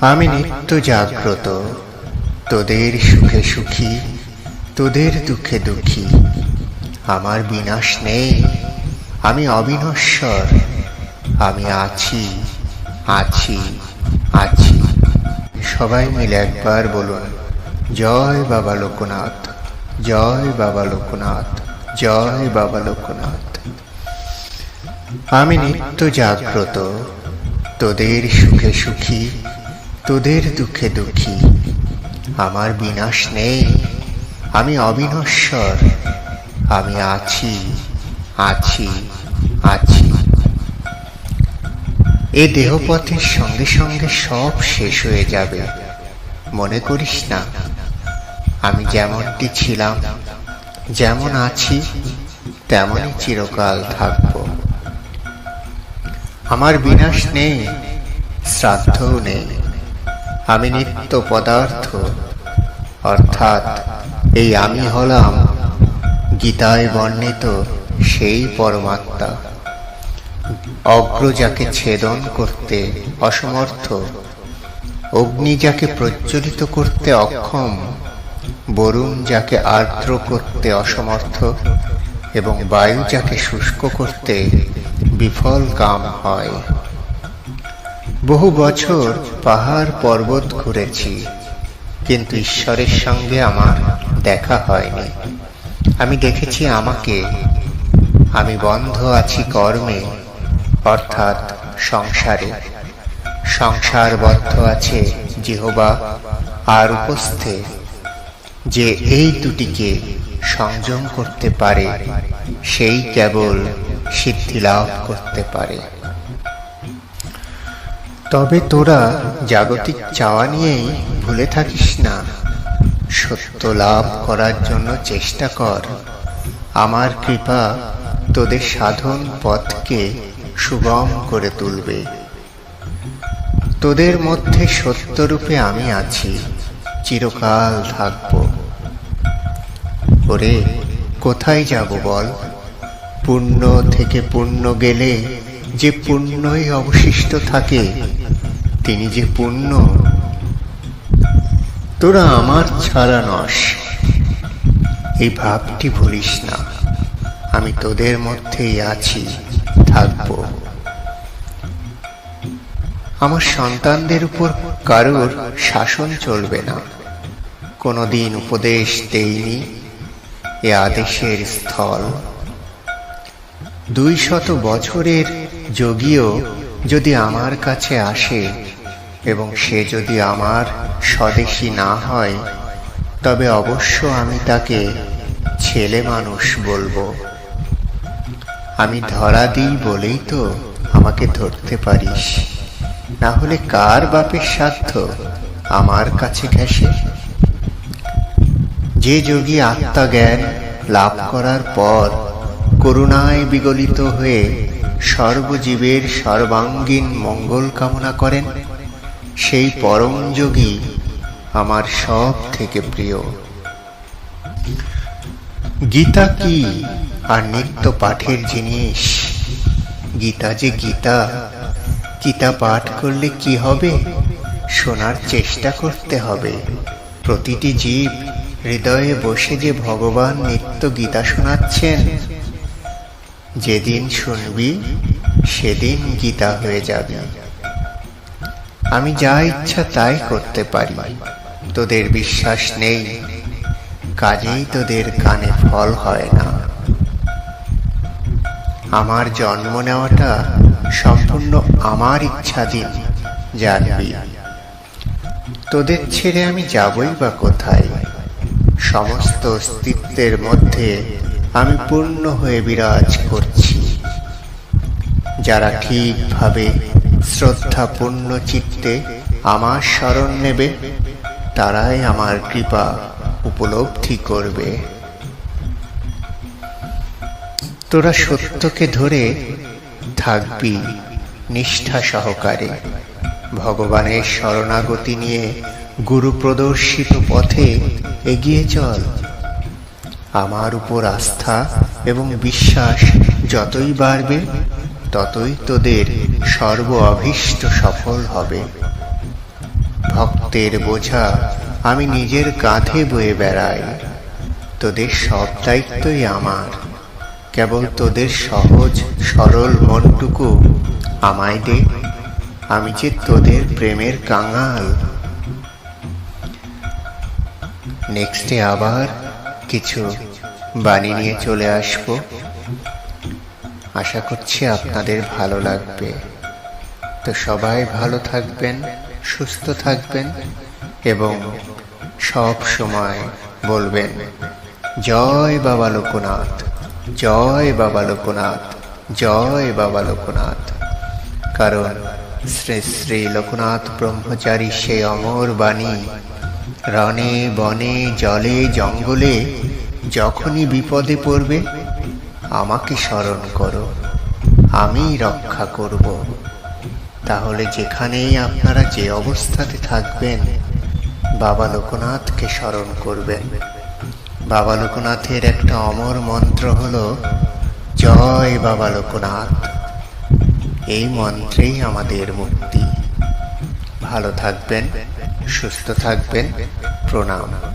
আমি নিত্য জাগ্রত। তোদের সুখে সুখী, তোদের দুঃখে দুঃখী। আমার বিনাশ নেই, আমি অবিনশ্বর। আমি আছি আছি আছি। সবাই মিলে একবার বলুন, জয় বাবা লোকনাথ, জয় বাবা লোকনাথ, জয় বাবা লোকনাথ। আমি নিত্য জাগ্রত। তোদের সুখে সুখী, তোদের দুঃখে দুঃখী। আমার বিনাশ নেই, আমি অবিনশ্বর। আমি আছি আছি আছি। এ দেহপথের সঙ্গে সঙ্গে সব শেষ হয়ে যাবে। মনে করিস না, আমি যেমনটি ছিলাম, যেমন আছি, তেমনই চিরকাল থাকব। আমার বিনাশ নেই, শ্রাদ্ধও নেই। আমি নিত্য পদার্থ, অর্থাৎ এই আমি হলাম গীতায় বর্ণিত সেই পরমাত্মা। অগ্র যাকে ছেদন করতে অসমর্থ, অগ্নি যাকে প্রজ্বলিত করতে অক্ষম, বরুণ যাকে আর্দ্র করতে অসমর্থ এবং বায়ু যাকে শুষ্ক করতে বিফল কাম হয়। বহু বছর পাহাড় পর্বত ঘুরেছি, কিন্তু ঈশ্বরের সঙ্গে আমার দেখা হয়নি। আমি দেখেছি আমাকে। আমি বন্ধ আছি কর্মে, অর্থাৎ সংসারে। সংসারবদ্ধ আছে জিহবা আর উপস্থে, যে এই দুটিকে সংযম করতে পারে, সেই কেবল সিদ্ধি লাভ করতে পারে। তবে তোরা জাগতিক চাওয়া নিয়েই ভুলে থাকিস না। সত্য লাভ করার জন্য চেষ্টা কর। আমার কৃপা তোদের সাধন পথকে সুগম করে তুলবে। তোদের মধ্যে সত্যরূপে আমি আছি চিরকাল থাকব। ওরে কোথায় যাব বল? পুণ্য থেকে পুণ্য গেলে যে পুণ্যই অবশিষ্ট থাকে, তিনি যে পুণ্য, তোরা আমার ছাড়া নস। এই ভাবটি ভুলিস না। আমি তোদের মধ্যেই আছি, থাকব। আমার সন্তানদের উপর কারোর শাসন চলবে না। কোনোদিন উপদেশ দেইনি, এ আদেশের স্থল। দুই শত বছরের যোগীও যদি আমার কাছে আসে এবং সে যদি আমার স্বদেশী না হয়, তবে অবশ্য আমি তাকে ছেলে মানুষ বলব। আমি ধরা দিই বলেই তো আমাকে ধরতে পারিস। না হলে কার বাপের সাধ্য আমার কাছে ঘেসে যে যোগী আত্মজ্ঞান লাভ করার পর করুণায় বিগলিত হয়ে সর্বজীবের সর্বাঙ্গীন মঙ্গল কামনা করেন, সেই পরম যোগী আমার সব থেকে প্রিয়। গীতা কি আর নিত্য পাঠের জিনিস? গীতা যে গীতা গীতা পাঠ করলে কি হবে? শোনার চেষ্টা করতে হবে। প্রতিটি জীব হৃদয়ে বসে যে ভগবান নিত্য গীতা শোনাচ্ছেন যেদিন শুনবি, সেদিন গীতা হয়ে যাবে। আমি যা ইচ্ছা তাই করতে পারি। তোদের বিশ্বাস নেই। কাজেই তোদের কানে ফল হয় না। আমার জন্ম নেওয়াটা সম্পূর্ণ আমার ইচ্ছাধীন, জানবি। তোদের ছেড়ে আমি যাবই বা কোথায়? সমস্ত অস্তিত্বের মধ্যে আমি পূর্ণ হয়ে বিরাজ করছি। যারা ঠিকভাবে শ্রদ্ধাপূর্ণ চিত্তে আমার স্মরণ নেবে, তারাই আমার কৃপা উপলব্ধি করবে। তোরা সত্যকে ধরে থাকবি নিষ্ঠা সহকারে। ভগবানের শরণাগতি নিয়ে গুরু প্রদর্শিত পথে এগিয়ে চল। আমার উপর আস্থা এবং বিশ্বাস যতই বাড়বে, ততই তোদের সর্ব অভীষ্ট সফল হবে। ভক্তের বোঝা, আমি নিজের কাঁধে বয়ে বেড়াই। তোদের সব দায়িত্বই আমার। কেবল তোদের সহজ, সরল মনটুকু আমায় দে। আমি যে তোদের প্রেমের কাঙাল। নেক্সটে আবার কিছু বাণী নিয়ে চলে আসব। আশা করছি আপনাদের ভালো লাগবে। তো সবাই ভালো থাকবেন, সুস্থ থাকবেন এবং সব সময় বলবেন, জয় বাবা লোকনাথ, জয় বাবা লোকনাথ, জয় বাবা লোকনাথ। কারণ শ্রী শ্রী লোকনাথ ব্রহ্মচারী সেই অমর বাণী রণে বনে, জলে, জঙ্গলে, যখনই বিপদে পড়বে, আমাকে স্মরণ করো, আমি রক্ষা করব। তাহলে যেখানেই আপনারা যে অবস্থাতে থাকবেন, বাবা লোকনাথকে স্মরণ করবেন। বাবা লোকনাথের একটা অমর মন্ত্র হল, জয় বাবা লোকনাথ। এই মন্ত্রেই আমাদের মুক্তি। ভালো থাকবেন। সুস্থ থাকবেন। প্রণাম।